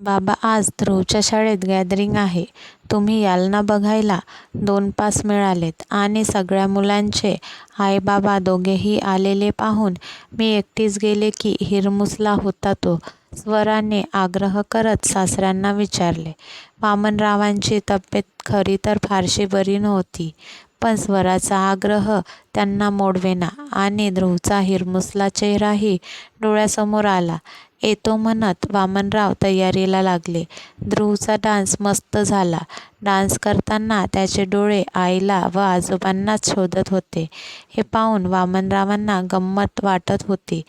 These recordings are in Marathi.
बाबा आज ध्रुवच्या शाळेत गॅदरिंग आहे. तुम्ही याल ना बघायला दोन पास मिळालेत आणि सगळ्या मुलांचे आईबाबा दोघेही आलेले पाहून मी एकटीच गेले की हिरमुसला होता तो. स्वराने आग्रह करत सासऱ्यांना विचारले वामनरावांची तब्येत खरी तर फारशी बरी नव्हती. पण स्वराचा आग्रह त्यांना मोडवेना आणि ध्रुवचा हिरमुसला चेहराही डोळ्यासमोर आला. येतो म्हणत वामनराव तयारीला लागले. ध्रुवचा डान्स मस्त झाला. डान्स करताना त्याचे डोळे आईला व आजोबांनाच शोधत होते. हे पाहून वामनरावांना गंमत वाटत होती.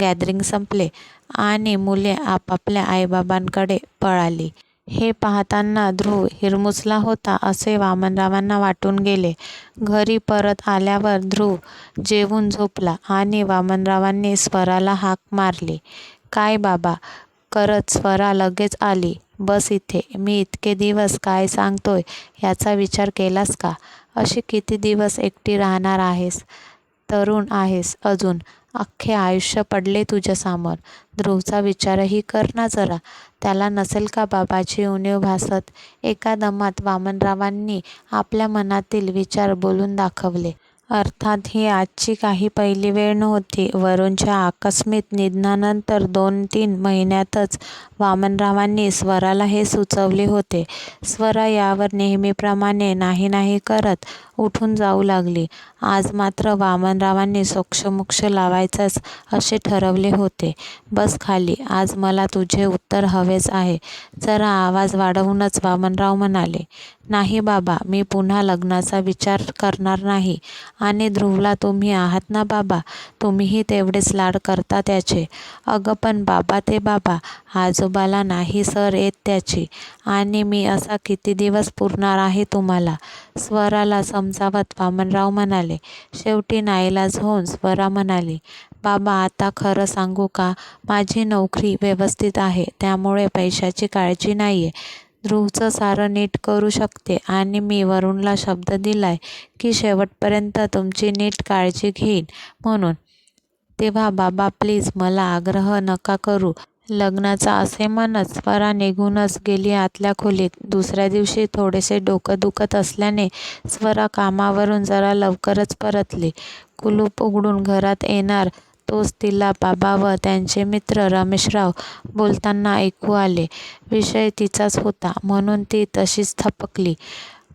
गॅदरिंग संपले आणि मुले आपापल्या आईबाबांकडे पळाली. हे पाहताना ध्रुव हिरमुसला होता असे वामनरावांना वाटून गेले. घरी परत आल्यावर ध्रुव जेवून झोपला आणि वामनरावांनी स्वराला हाक मारली. काय बाबा करत स्वरा लगेच आली. बस इथे मी इतके दिवस काय सांगतोय याचा विचार केलास का? अशी किती दिवस एकटी राहणार आहेस तरुण आहेस अजून. अख्खे आयुष्य पडले तुझ्यासमोर ध्रुवचा विचारही कर ना जरा. त्याला नसेल का बाबाची उणीव भासत? एका दमात वामनरावांनी आपल्या मनातील विचार बोलून दाखवले. अर्थात ही आजची काही पहिली वेळ नव्हती. वरूणच्या आकस्मिक निधनानंतर दोन तीन महिन्यातच वामनरावांनी स्वराला हे सुचवले होते. स्वरा यावर नेहमीप्रमाणे नाही नाही करत उठून जाऊ लागली. आज मात्र वामनरावांनी सोक्षमोक्ष लावायचंच असे ठरवले होते. बस खाली. आज मला तुझे उत्तर हवेच आहे. जरा आवाज वाढवूनच वामनराव म्हणाले नाही बाबा मी पुन्हा लग्नाचा विचार करणार नाही. आणि ध्रुवला तुम्ही आहात ना बाबा? तुम्हीही तेवढेच लाड करता त्याचे. अगं पण बाबा ते बाबा. आजोबाला नाही सर येत त्याची. आणि मी असा किती दिवस पुरणार आहे तुम्हाला? स्वराला सम समजावत वामनराव म्हणाले शेवटी नाईलाज होऊन स्वरा म्हणाली बाबा आता खरं सांगू का? माझी नोकरी व्यवस्थित आहे त्यामुळे पैशाची काळजी नाही आहे ध्रुवचं सारं नीट करू शकते आणि मी वरुणला शब्द दिलाय की शेवटपर्यंत तुमची नीट काळजी घेईन म्हणून. तेव्हा बाबा प्लीज मला आग्रह नका करू. लग्नाचा असे म्हणत स्वरा निघूनच गेली आतल्या खोलीत. दुसऱ्या दिवशी थोडेसे डोकं दुखत असल्याने स्वरा कामावरून जरा लवकरच परतली. कुलूप उघडून घरात येणार तोच तिला बाबा व त्यांचे मित्र रमेशराव बोलताना ऐकू आले. विषय तिचाच होता म्हणून ती तशीच थपकली.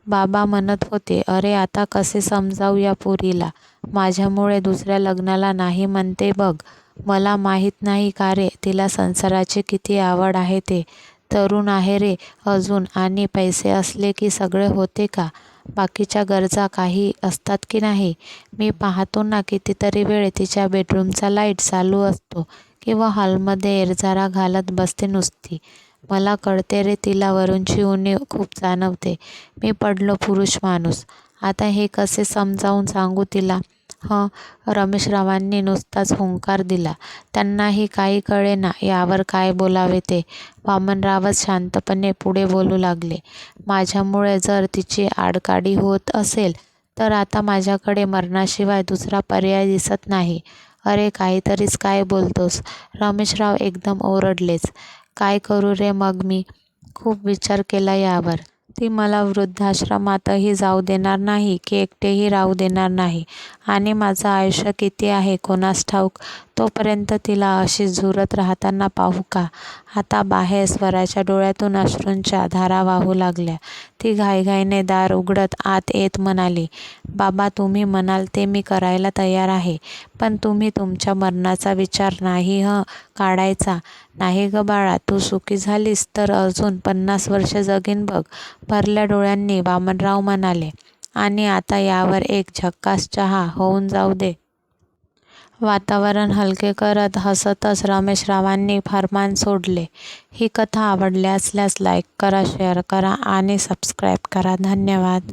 बाबा म्हणत होते अरे आता कसे समजावू या पोरीला? माझ्यामुळे दुसऱ्या लग्नाला नाही म्हणते बघ. मला माहीत नाही का रे? तिला संसाराची किती आवड आहे ते. तरुण आहे रे अजून. आणि पैसे असले की सगळे होते का? बाकीच्या गरजा काही असतात की नाही? मी पाहतो ना कितीतरी वेळ तिच्या बेडरूमचा लाइट चालू असतो किंवा हॉलमध्ये एरझारा घालत बसते नुसती. मला कळते रे तिला वरूनची उणीव खूप जाणवते. मी पडलो पुरुष माणूस. आता हे कसे समजावून सांगू तिला? हं रमेशरावांनी नुसताच हुंकार दिला. त्यांनाही काही कळेना यावर काय बोलावे ते. वामनरावच शांतपणे पुढे बोलू लागले. माझ्यामुळे जर तिची आडकाठी होत असेल तर आता माझ्याकडे मरणाशिवाय दुसरा पर्याय दिसत नाही. अरे काहीतरीच काय बोलतोस? रमेशराव एकदम ओरडलेच. काय करू रे मग मी? खूप विचार केला यावर. ती मला वृद्धाश्रमातही जाऊ देणार नाही की एकटेही राहू देणार नाही. आणि माझं आयुष्य किती आहे कोणास ठाऊक तोपर्यंत तिला अशी झुरत राहताना पाहू का? आता बाहेर स्वराच्या डोळ्यातून अश्रूंच्या धारा वाहू लागल्या. ती घाईघाईने दार उघडत आत येत म्हणाली बाबा तुम्ही म्हणाल ते मी करायला तयार आहे पण तुम्ही तुमच्या मरणाचा विचार नाही ह काढायचा. नाही ग बाळा तू सुखी झालीस तर अजून पन्नास वर्ष जगीन बघ. भरल्या डोळ्यांनी वामनराव म्हणाले आणि आता यावर एक झक्कास चहा होऊन जाऊ दे. वातावरण हलके करत हसतच रमेशरावांनी फरमान सोडले. ही कथा आवडली असल्यास लाईक करा शेअर करा आणि सबस्क्राईब करा. धन्यवाद.